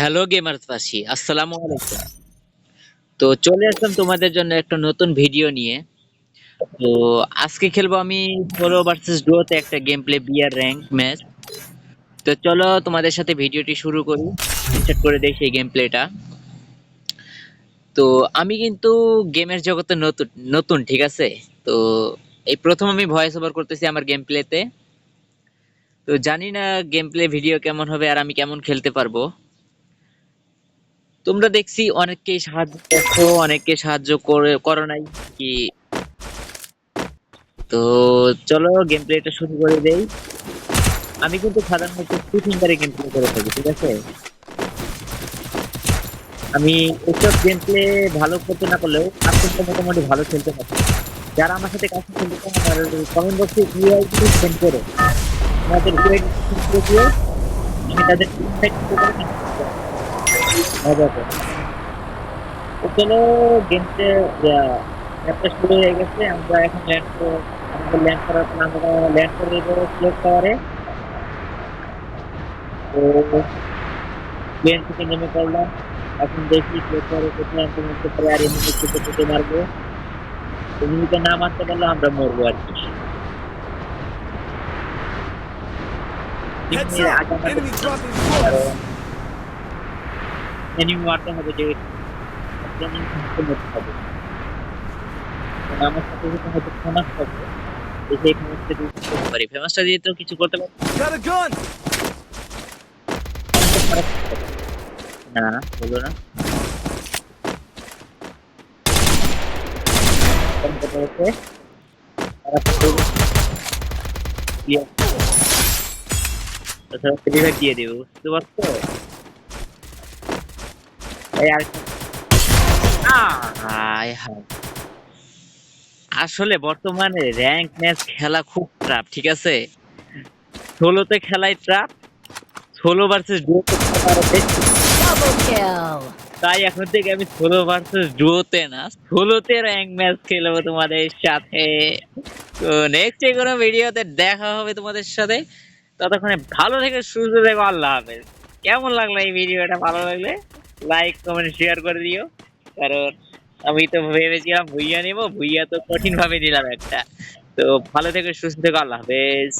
Hello গেমার্সবাসী, আসসালামু আলাইকুম। তো চলে আসলাম তোমাদের জন্য একটা নতুন ভিডিও নিয়ে। তো আজকে খেলব আমি সোলো ভার্সেস ডুয়োতে একটা গেম প্লে বিয়ার র্যাঙ্ক ম্যাচ তো চলো তোমাদের সাথে ভিডিওটি শুরু করি স্টার্ট করে দেখি এই গেম প্লেটা তো আমি কিন্তু গেমের জগতে নতুন নতুন, ঠিক আছে? তো এই প্রথম আমি ভয়েস ওভার করতেছি আমার গেম প্লেতে তো জানি না গেম প্লে ভিডিও কেমন হবে আর আমি কেমন খেলতে পারব। তোমরা দেখছি অনেককেই সাহায্য করছ অনেককে সাহায্য করে, করো নাই কি? তো চলো গেম প্লেটা শুরু করে দেই। আমি কিন্তু সাধারণত টু ফিঙ্গারে গেম প্লে করে থাকি, ঠিক আছে? আমি এসব গেম প্লে ভালো করতে না করলেও কিন্তু মোটামুটি ভালো খেলতে পারি। যারা আমার সাথে কাছে খেলতে চান, আমার কমেন্ট বক্সে ইউআইডি সেন্ড করো। আমাদের ইউআইডি সেন্ড করে দিয়ে আমি তাদের ইনসাইট করে মজা করে তো চলো গেমটা ম্যাপটা শুরু হয়ে গেছে আমরা এখন ল্যান্ড আমাদের ল্যান্ড করার পর আমরা ল্যান্ড করে দেবো ক্লোজ টাওয়ারে তো প্লেন থেকে নেমে পড়লাম এখন দেখি ক্লোজ টাওয়ারে কোথায় আমরা উঠতে পারি আর এমনি থেকে থেকে মারবো এমনিতে না মারতে পারলে আমরা মরবো আর কি Heads এমনি up! আগে আমাদের Enemy dropping close! এনিমি মারতে হবে যে হবে আমার সাথে যদি হয়তো ফেমাস হবে দেখে ফেমাসটা দিয়ে কিছু করতে পারি। ফেমাসটা তো কিছু করতে পারি! না বলো না। দেবো বুঝতে পারছ? আসলে বর্তমানে র্যাঙ্ক ম্যাচ খেলা খুব ট্রাপ ঠিক আছে? ষোলোতে খেলাই ট্রাপ ষোলো ভার্সেস. তাই এখন থেকে আমি ষোলো ভার্সেস ডুয়োতে না ষোলোতে র্যাঙ্ক ম্যাচ খেলব তোমাদের সাথে। তো নেক্সট যে কোনো ভিডিওতে দেখা হবে তোমাদের সাথে। ততক্ষণে ভালো থেকে সুস্থ থেকো আল্লাহ হাফেজ। কেমন লাগল এই ভিডিওটা ভালো লাগলে? লাইক কমেন্ট শেয়ার করে দিও। কারণ আমি তো ভেবেছিলাম ভুইয়া নেব, ভুইয়া তো কঠিন ভাবে নিলাম একটা। তো ভালো থেকে, সুস্থ থেকো, আল্লাহ হাফেজ।